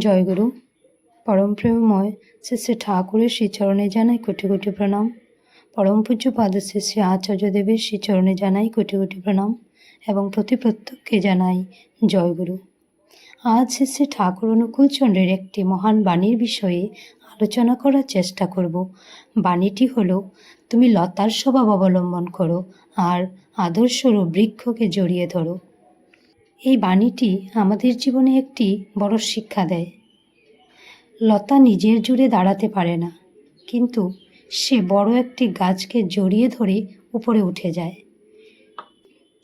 জয়গুরু, পরম প্রেমময় শ্রী শ্রী ঠাকুরের শ্রীচরণে জানাই কোটি কোটি প্রণাম। পরম পূজ্য পাদ শ্রী শ্রী আচার্যদেবের শ্রীচরণে জানাই কোটি কোটি প্রণাম এবং প্রতি প্রত্যেককে জানাই জয়গুরু। আজ শ্রী শ্রী ঠাকুর অনুকূলচন্দ্রের একটি মহান বাণীর বিষয়ে আলোচনা করার চেষ্টা করব। বাণীটি হলো, তুমি লতার স্বভাব অবলম্বন করো আর আদর্শরূপ বৃক্ষকে জড়িয়ে ধরো। এই বাণীটি আমাদের জীবনে একটি বড় শিক্ষা দেয়। লতা নিজের জুড়ে দাঁড়াতে পারে না, কিন্তু সে বড় একটি গাছকে জড়িয়ে ধরে উপরে উঠে যায়।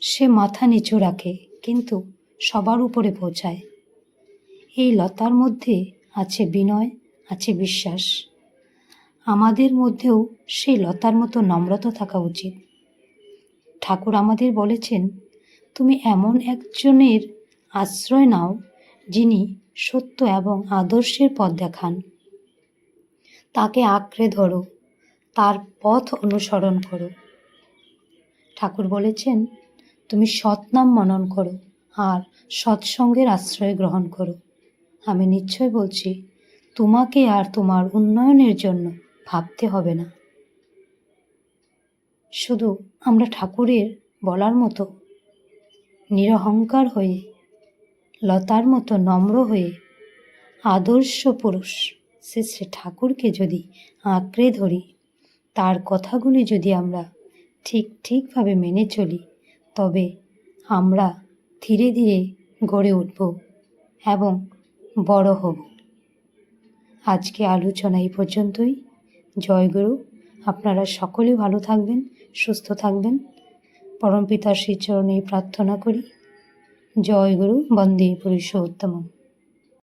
সে মাথা নিচু রাখে, কিন্তু সবার উপরে পৌঁছায়। এই লতার মধ্যে আছে বিনয়, আছে বিশ্বাস। আমাদের মধ্যেও সেই লতার মতো নম্রতা থাকা উচিত। ঠাকুর আমাদের বলেছেন তুমি এমন একজনের আশ্রয় নাও, যিনি সত্য এবং আদর্শের পথ দেখান। তাকে আঁকড়ে ধরো, তার পথ অনুসরণ করো। ঠাকুর বলেছেন, তুমি সৎনাম মনন করো আর সৎসঙ্গের আশ্রয় গ্রহণ করো। আমি নিশ্চয় বলছি, তোমাকে আর তোমার উন্নয়নের জন্য ভাবতে হবে না। শুধু আমরা ঠাকুরের বলার মতো নিরহংকার হয়ে, লতার মতো নম্র হয়ে, আদর্শ পুরুষ শ্রী শ্রী ঠাকুরকে যদি আঁকড়ে ধরি, তার কথাগুলি যদি আমরা ঠিক ঠিকভাবে মেনে চলি, তবে আমরা ধীরে ধীরে গড়ে উঠব এবং বড় হব। আজকে আলোচনা এই পর্যন্তই। জয়গুরু, আপনারা সকলে ভালো থাকবেন, সুস্থ থাকবেন। পরমপিতার শ্রীচরণে প্রার্থনা করি। জয় গুরু বন্দে পুরুষোত্তম